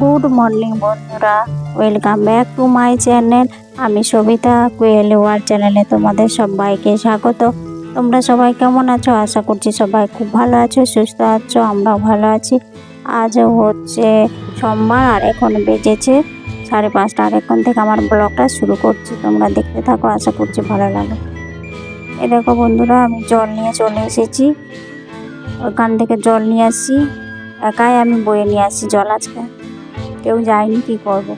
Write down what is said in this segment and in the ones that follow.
Good morning বন্ধুরা, welcome back to my channel. আমি Sabita quail war চ্যানেলে তোমাদের সবাইকে স্বাগত। তোমরা সবাই কেমন আছো? আশা করছি সবাই খুব ভালো আছো, সুস্থ আছো, আমরাও ভালো আছি। আজ হচ্ছে সোমবার আর এখন বেজেছে সাড়ে পাঁচটা। আর এখন থেকে আমার ব্লগটা শুরু করছি। তোমরা দেখতে থাকো, আশা করছি ভালো লাগে এ দেখো বন্ধুরা, আমি জল নিয়ে চলে এসেছি। ওখান থেকে জল নিয়ে আসি। একাই আমি বয়ে নিয়ে আসি জল আজকে। কেউ যায়নি, কি করব?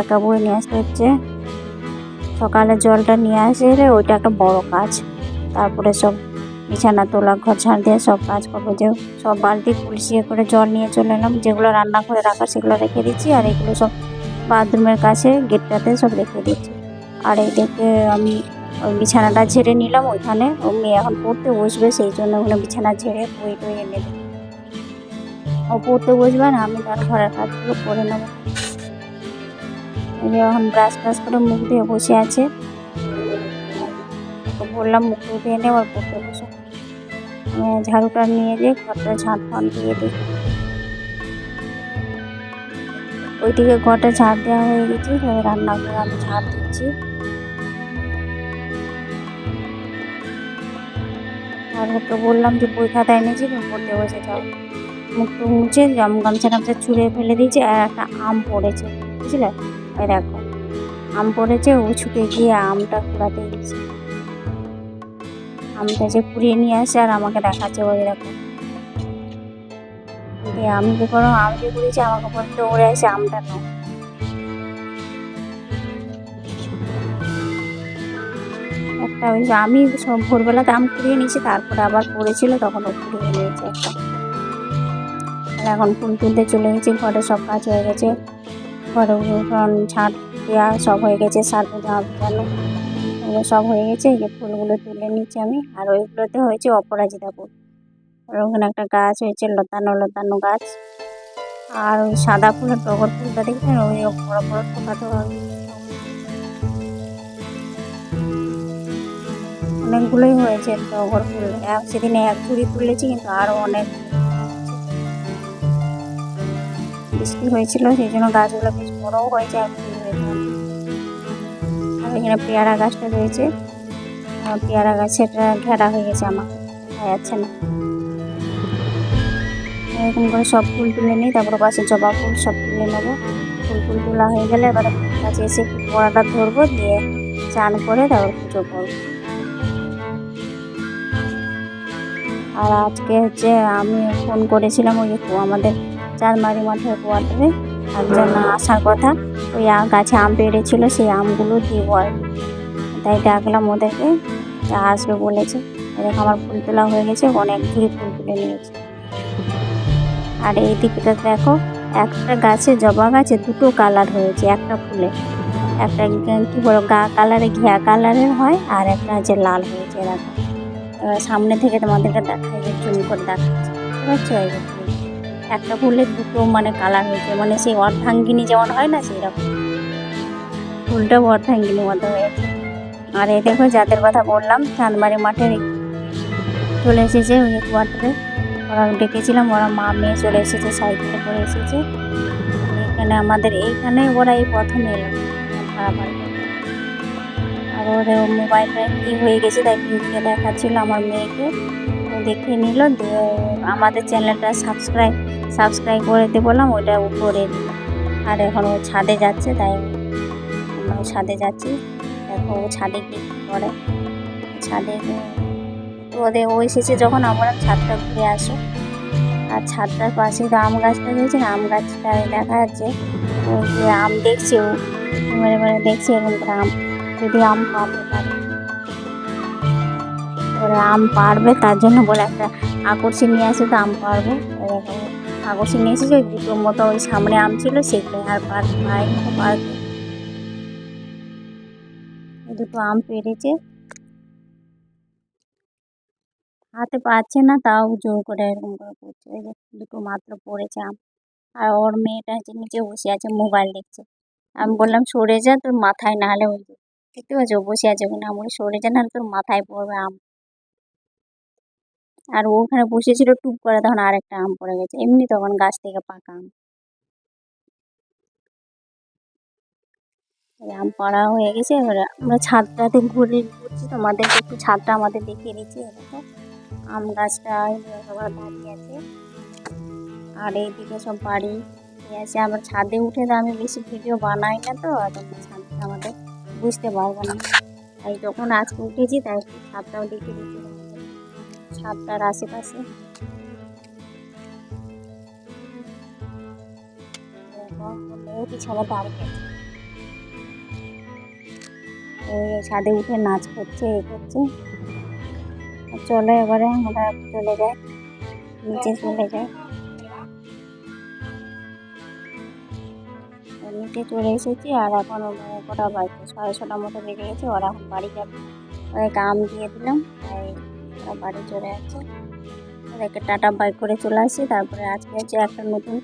একা বয়ে নিয়ে আসতে হচ্ছে। সকালে জলটা নিয়ে আসে রে, ওইটা একটা বড় কাজ। তারপরে সব বিছানা তোলা, ঘর ঝাড় দিয়ে সব কাজ করব। যে সব বালতি কুলসিয়ে করে জল নিয়ে চলে এলাম। যেগুলো রান্না করে রাখা, সেগুলো রেখে দিচ্ছি। আর এগুলো সব বাথরুমের কাছে, গেটটাতে সব রেখে দিচ্ছি। আর এই দেখে আমি ওই বিছানাটা ঝেড়ে নিলাম ওইখানে। ও মেয়ে এখন পড়তে বসবে, সেই জন্য ওখানে বিছানা ঝেড়ে বই টই এনে দিই ও পড়তে বসবে না, আমি তার ঘরের কাজগুলো করে নেব। এখন ব্রাশ ট্রাশ করে মুখ দিয়ে বসে আছে। বললাম মুখ ধুয়ে নে আবার পড়তে বসে। ঝাড়ুটা নিয়ে দিয়ে ঘরটা ঝাঁট ফান দিয়ে দিই। ওইদিকে ঘরটা ঝাড় দেওয়া হয়ে গেছে রান্নাঘরে আমি ঝাড় দিচ্ছি। আর ওকে বললাম যে বই খাতা এনেছি পড়তে বসে যাও। মুখ মুছে জাম গামছা টামছা ছুঁড়ে ফেলে দিয়েছে আর একটা আম পড়েছে, বুঝলে? ওই দেখো, আম পড়েছে, ও ছুটে গিয়ে আমটা কুড়াতে গেছে। আমটা যে কুড়িয়ে নিয়ে আসে আর আমাকে দেখাচ্ছে ওই দেখো। দিয়ে আমি যে করো আম যে কুড়িয়েছি আমাকে বলতে ওরে আসে আমটা নাও। একটা ওই আমি সব ভোরবেলাতে আম কুড়িয়ে নিয়েছি, তারপরে আবার পড়েছিল, তখন ও কুড়িয়ে নিয়েছে একটা। এখন ফুল তুলতে চলে গেছি, ঘরে সব কাজ হয়ে গেছে। ঘরে ছাদ দেওয়া সব হয়ে গেছে, সার পেটানো এগুলো সব হয়ে গেছে, এই যে ফুলগুলো তুলে নিচ্ছি আমি। আর ওইগুলোতে হয়েছে অপরাজিতা ফুল। আর ওখানে একটা গাছ হয়েছে, লতানো লতানো গাছ। আর ওই সাদা ফুলের টগর ফুলটা দেখছেন ওই বড় বড় ঠোকাতে হবে অনেকগুলোই হয়েছে টগর ফুল। সেদিনে এক ঝুড়ি তুলেছি, কিন্তু আরও অনেক বৃষ্টি হয়েছিল, সেই জন্য গাছগুলো বেশ বড়ও হয়েছে, আর আর এখানে পেয়ারা গাছটা রয়েছে। পেয়ারা গাছেটা ঘেরা হয়ে গেছে আমার, দেখা যাচ্ছে না। এরকম করে সব ফুল তুলে নিই, তারপরে পাশে জবা ফুল সব তুলে নেব। ফুল ফুল তোলা হয়ে গেলে এবার কাছে এসে পড়াটা ধরবো, দিয়ে চান করে তারপর পুজো করব। আর আজকে হচ্ছে আমি ফোন করেছিলাম ওই আমাদের চারমারি মাঠের কোয়ার্টারে একজন আসার কথা। ওই গাছে আম পেড়েছিল, সেই আমগুলো দিব আর তাই ডাকলাম ওদেরকে তা আসবে বলেছে। এরকম আমার ফুল তোলা হয়ে গেছে, অনেক ঝুড়ি ফুল তুলে নিয়েছে। আর এই দিকটা দেখো, একটা গাছে জবা গাছে দুটো কালার হয়েছে, একটা ফুলে। একটা কি বলো, গা কালারে ঘিয়া কালারের হয়, আর একটা হচ্ছে লাল হয়েছে এরকম। সামনে থেকে তোমাদেরকে দেখাই যে জুম করে দেখাচ্ছে। বুঝতে পারছ? যে। একটা ফুলের দুটো মানে কালার হয়েছে মানে সেই অর্ধাঙ্গিনী যেমন হয় না সেই রকম ফুলটাও অর্ধাঙ্গিনীর মতো হয়েছে। আর এই দেখো যাদের কথা বললাম, চাঁদমারি মাঠে চলে এসেছে ওই কোয়ার্টারে ওরা ডেকেছিলাম, ওরা মা মেয়ে চলে এসেছে, সাইকেলে করে এসেছে। এখানে আমাদের, এইখানে ওরা এই প্রথম এলো। আর ওদের মোবাইলটা কি হয়ে গেছে তাই পিঙ্কিকে দেখাচ্ছিল আমার মেয়েকে। দেখে নিল আমাদের চ্যানেলটা সাবস্ক্রাইব সাবস্ক্রাইব করে দিয়ে বললাম ওইটা উপরে আর এখন ও ছাদে যাচ্ছে, তাই আমরা ছাদে যাচ্ছি। দেখো ও ছাদে কি করে। ছাদে গিয়ে- ওদের ও এসেছে যখন আমরা ছাদটা ঘুরে আসো। আর ছাদটার পাশে তো আম গাছটা রয়েছে আম গাছটায় দেখা যাচ্ছে ও যে আম দেখছে ও। মেরে মেরে দেখছে করে আম। যদি আম পাবে পারে ওরা আম পারবে, তার জন্য বলে একটা আকর্ষণ নিয়ে আসে তো আম পারব। এরকম আকর্ষণ নিয়ে এসেছে, ওই দুটোর মতো ওই সামনে আম ছিল, সেগুলো আর পার পারবে দুটো আম পেরেছে। হাতে পাচ্ছে না, তাও জোর করে এরকম করে করছে। ওই যে দুটো মাত্র পড়েছে আম। আর ওর মেয়েটা হচ্ছে নিচে বসে আছে, মোবাইল দেখছে। আমি বললাম, সরে যা, তোর মাথায় না হলে ওই দেখতে পাচ্ছ? বসে আছে ওখানে। আমি সরে যা, নাহলে তোর মাথায় পড়বে আম। আর ওখানে বসেছিল টুপ করে, তখন আর একটা আম পড়ে গেছে। এমনি তখন গাছ থেকে পাকা আম। আম পাড়া হয়ে গেছে, এবার আমরা ছাদটাতে ঘুরে ঘুরছি। তোমাদেরকে একটু ছাদটা আমাদের দেখিয়ে দিচ্ছি এরকম আম গাছটা দাঁড়িয়ে আছে। আর এইদিকে সব বাড়ি আছে। আমার ছাদে উঠে তো আমি বেশি ভিডিও বানাই না তো ছাদটা আমাদের বুঝতে পারব না। তাই যখন আজকে উঠেছি, তাই ছাদটাও দেখে দিচ্ছি। ছাদটার আশেপাশে। ছাদে উঠে নাচ করছে, এ করছে। চলে এবারে আমরা চলে যাই, নিচে চলে যাই। নিচে চলে এসেছি আর এখন কটা সাড়ে ছটার মতো বেজে গেছে, ওরা এখন বাড়ি যাবে। ওদেরকে আম দিয়ে দিলাম, তাই ওরা বাড়ি চলে যাচ্ছে ওদেরকে টাটা বাইক করে চলে আসি তারপরে আজকে হচ্ছে একটা নতুন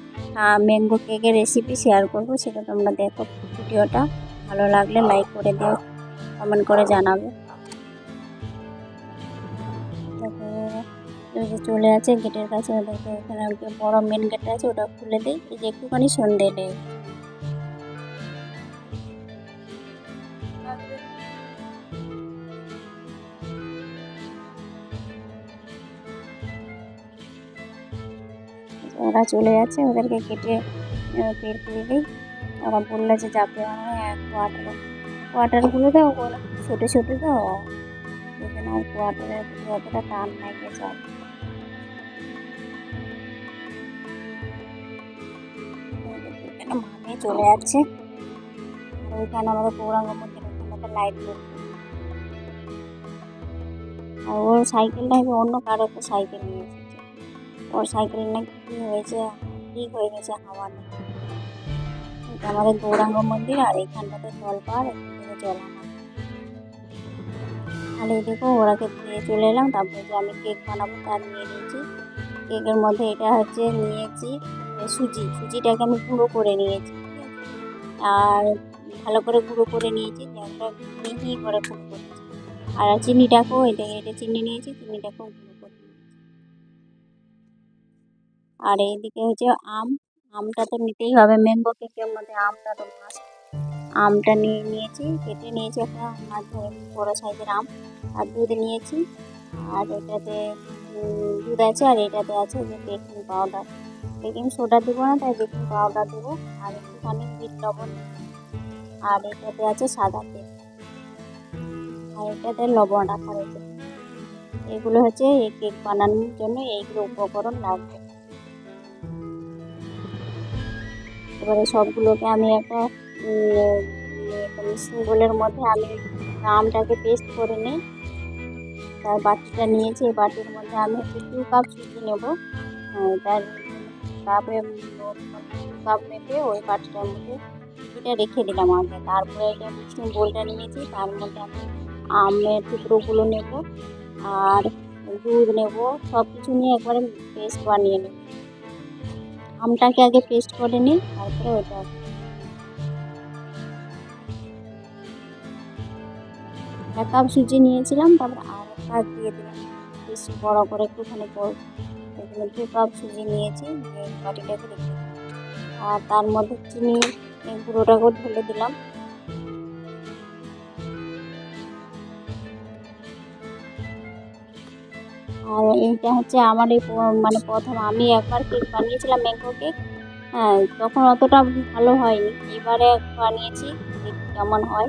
ম্যাঙ্গো কেকের রেসিপি শেয়ার করব, সেটা তোমরা দেখো ভিডিওটা। ভালো লাগলে লাইক করে দিও কমেন্ট করে জানাবে। যে চলে আছে গেটের কাছে। ওদেরকে এখানে বড় মেন গেট আছে, ওটা খুলে দিই। এই যে একটুখানি সন্ধে নেই ওরা চলে যাচ্ছে, ওদেরকে কেটে বের করে দিই। ওরা বলল যে যাবে কোয়ার্টার কোয়ার্টারগুলো তো ছোটো ছোটো তো। এখানে আর কোয়ার্টারের অতটা টান নাই আর মানে চলে যাচ্ছে। ওইখানে আমাদের গৌরাঙ্গ মন্দির ওখানে লাইট আর ওর সাইকেলটা নাকি অন্য কারও একটা সাইকেল নিয়ে। এসেছে ওর সাইকেল নাকি কী হয়েছে? ঠিক হয়ে গেছে হাওয়া এটা আমাদের গৌরাঙ্গ মন্দির আর এইখানটাতে জল পাওয়ার এখান থেকে জল আনা। এই দেখো ওরাকে দিয়ে চলে এলাম। তারপরে যে আমি কেক বানাবো তার নিয়ে নিয়েছি। কেকের মধ্যে এটা হচ্ছে নিয়েছি সুজি। সুজিটাকে আমি গুঁড়ো করে নিয়েছি? আর ভালো করে গুঁড়ো করে নিয়েছি মিহি করে গুঁড়ো করেছি আর চিনিটাকেও, এটা এটা চিনি নিয়েছি, চিনিটাকেও আর এইদিকে হচ্ছে আম, আমটা তো নিতেই হবে। ম্যাঙ্গো কেকের মধ্যে আমটা তো মাস্ট আমটা নিয়ে নিয়েছি, কেটে নিয়েছি একটা বড়ো সাইজের আম, আর দুধ নিয়েছি। আর এটাতে দুধ আছে আর এটাতে আছে যে বেকিং পাউডার বেকিং সোডা দেবো না, তাই বেকিং পাউডার দেবো। আর একটুখানি বিট লবণ আর এটাতে আছে সাদা তেল। আর এটাতে লবণ রাখা রয়েছে এগুলো হচ্ছে এই কেক বানানোর জন্য এইগুলো উপকরণ লাগবে। এবারে সবগুলোকে আমি একটা মিক্সিং বোলের মধ্যে আমি আমটাকে পেস্ট করে নিই। তার বাটিটা নিয়েছি, এই বাটির মধ্যে আমি টু কাপ সুজি নেব। তার কাপে কাপ মেপে ওই বাটিটার মধ্যে সুজিটা রেখে দিলাম আগে। তারপরে এটা মিক্সিং বোলটা নিয়েছি, তার মধ্যে আমি আমের টুকরোগুলো নেব আর দুধ নেব। সব কিছু নিয়ে একবারে পেস্ট বানিয়ে নেব। আমটাকে আগে পেস্ট করে নিই তারপরে ওটা এক কাপ সুজি নিয়েছিলাম, তারপর আর এক কাপ দিয়ে দিলাম। বেশি বড়ো করে একটুখানি পর এখানে দু কাপ সুজি নিয়েছি বাটিটাকে রেখে আর তার মধ্যে চিনি গুঁড়োটাকেও ঢেলে দিলাম। আর এইটা হচ্ছে আমার এই মানে প্রথম। আমি একবার কেক বানিয়েছিলাম ম্যাঙ্গো কেক তখন অতটা ভালো হয়নি। এবারে বানিয়েছি, দেখি কেমন হয়।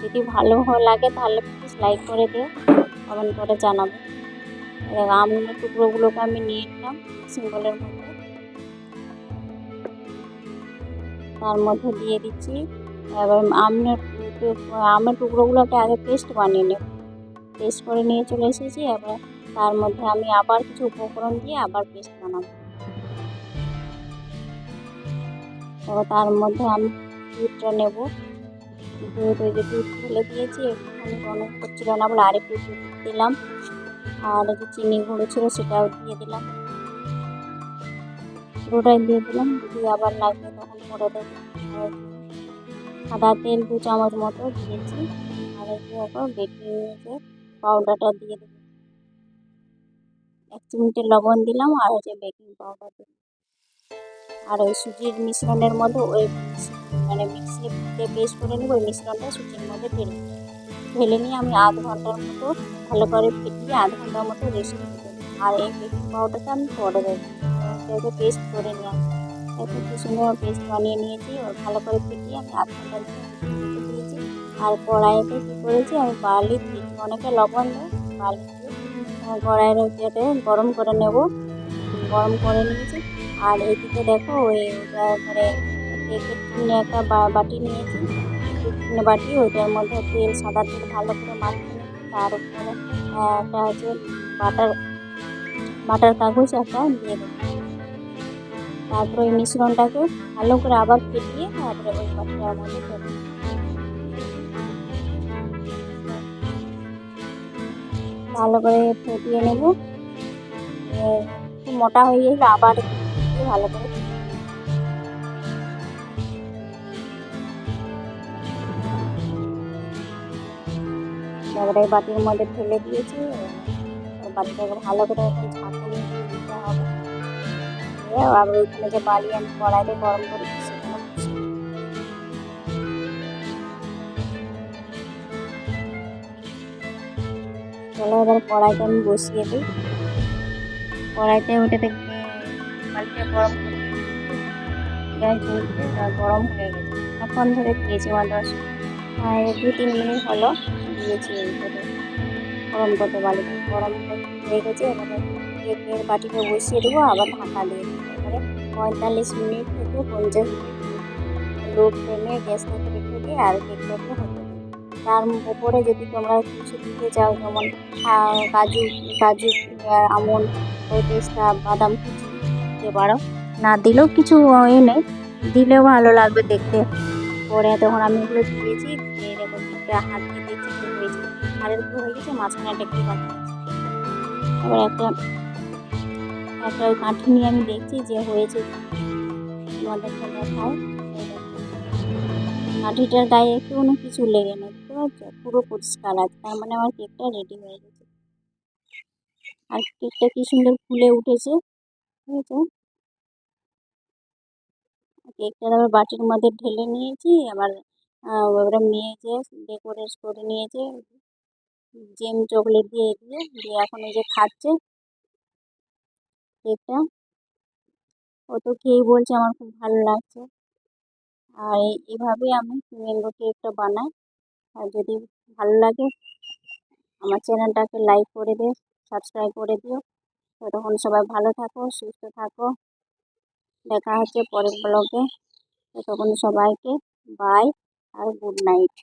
যদি ভালো লাগে তাহলে প্লিজ লাইক করে দিও কমেন্ট করে জানাব। আমের টুকরোগুলোকে আমি নিয়ে নিলাম সিম্বলের মধ্যে। তার মধ্যে দিয়ে দিচ্ছি। এবার আমের আমের টুকরোগুলোকে আগে পেস্ট বানিয়ে নেব। পেস্ট করে নিয়ে চলে এসেছি। এবার তার মধ্যে আমি আবার কিছু উপকরণ দিয়ে আবার পেস্ট বানাবো। তো তার মধ্যে আমি দুধটা নেব। দুধ ওই যে দুধ ঢেলে দিয়েছি, একটুখানি গরম করছিল না বলে আরেকটু দুধ দিলাম। আর যে চিনি গুঁড়ো ছিল সেটাও দিয়ে দিলাম। পুরোটাই দিয়ে দিলাম, দিয়ে আবার লাগবে তখন করে দেবো। সাদা তেল দু চামচ মতো দিয়েছি। আর একটু বেকিং পাউডারটা দিয়ে দেবো এক চিমটে লবণ দিলাম আর হচ্ছে বেকিং পাউডার দিলাম। আর ওই সুজির মিশ্রণের মধ্যে ওই মানে মিক্সিতে পেস্ট করে নেব ওই মিশ্রণটা সুজির মধ্যে দেবো। ঢেলে নিয়ে আমি আধ ঘণ্টার মতো ভালো করে ফেটিয়ে আধ ঘণ্টার মতো দেবো আর এই বেকিং পাউডারটা আমি পরে দেবো পেস্ট করে নিলাম। দেখো কি সুন্দর পেস্ট বানিয়ে নিয়েছি। ওর ভালো করে ফেটিয়ে আমি আধ ঘণ্টার দিয়েছি আর কড়াইতে কী করেছি আমি দিয়েছি অনেকে লবণ দেয় আহ, কড়াইয়ের যেটা গরম করে নেব। গরম করে নিয়েছি। আর এইদিকে দেখো, ওই ওটা মানে কেকের একটা বাটি নিয়েছি। বাটি, ওইটার মধ্যে তেল, সাদা তেল ভালো করে মাখিয়ে তার উপরে একটা হচ্ছে বাটার বাটার কাগজ একটা দিয়ে দেবো। তারপরে ওই মিশ্রণটাকে ভালো করে আবার ফেটিয়ে তারপরে ওই বাটিটার মধ্যে ভালো করে ফেটিয়ে নেব। মোটা হয়ে গেলে আবার ভালো করে বাটির মধ্যে ঢেলে দিয়েছি। বাটিটাকে ভালো করে এখন দিতে হবে। আবার ওইখানে যে বালি আমি কড়াইতে গরম করেছি সেখানে চলো এবার কড়াইটা আমি বসিয়ে দিই। কড়াইতে ওটাতে বালিটা গরম গ্যাস গরম হয়ে গেছে। এখন ধরে দিয়েছি আমার দশ দু তিন মিনিট হলো দিয়েছি গরম করতে বালিটা গরম হয়ে গেছে, এবারে বাটিটা বসিয়ে দেবো, আবার ঢাকা দিয়ে দেবো। এবারে পঁয়তাল্লিশ মিনিট থেকে পঞ্চাশ মিনিট। লো ফ্লেমে আর কেকটাকে হতে তার উপরে যদি তোমরা কিছু দিতে চাও যেমন কাজু কাজু আহ, আমন্ড পেস্তা বাদাম কুচি দিতে পারো না দিলেও কিছু এ নেই দিলেও ভালো লাগবে দেখতে পরে তখন আমি ওগুলো দিয়েছি দিয়ে দেখো দিকটা হাত দিয়ে দেখছি কি হয়েছে আর একটু হয়ে গেছে মাঝখানে একটু বাকি আছে এবার একটা একটা কাঠি নিয়ে আমি দেখছি যে হয়েছে কি। তোমাদের দেখো। কাঠিটার গায়ে একটু কোনো কিছু লেগে নেই, বুঝতে পারছ? পুরো পরিষ্কার আছে, তার মানে আমার কেকটা রেডি হয়ে গেছে। আর কেকটা কি সুন্দর ফুলে উঠেছে, বুঝেছ? কেকটা আবার বাটির মধ্যে ঢেলে নিয়েছি, আবার এবারে মেয়েছে ডেকোরেট করে নিয়েছে, জেম চকলেট দিয়ে দিয়ে দিয়ে এখন এই যে খাচ্ছে কেকটা। ও তো খেয়েই বলছে, আমার খুব ভালো লাগছে। আর এইভাবে আমি ম্যাঙ্গো কেকটা বানাই। আর যদি ভালো লাগে, আমার চ্যানেলটাকে লাইক করে দে সাবস্ক্রাইব করে দিও। ততক্ষণ সবাই ভালো থাকো, সুস্থ থাকো। দেখা হচ্ছে পরের ব্লগে। ততক্ষণ সবাইকে বাই আর গুড নাইট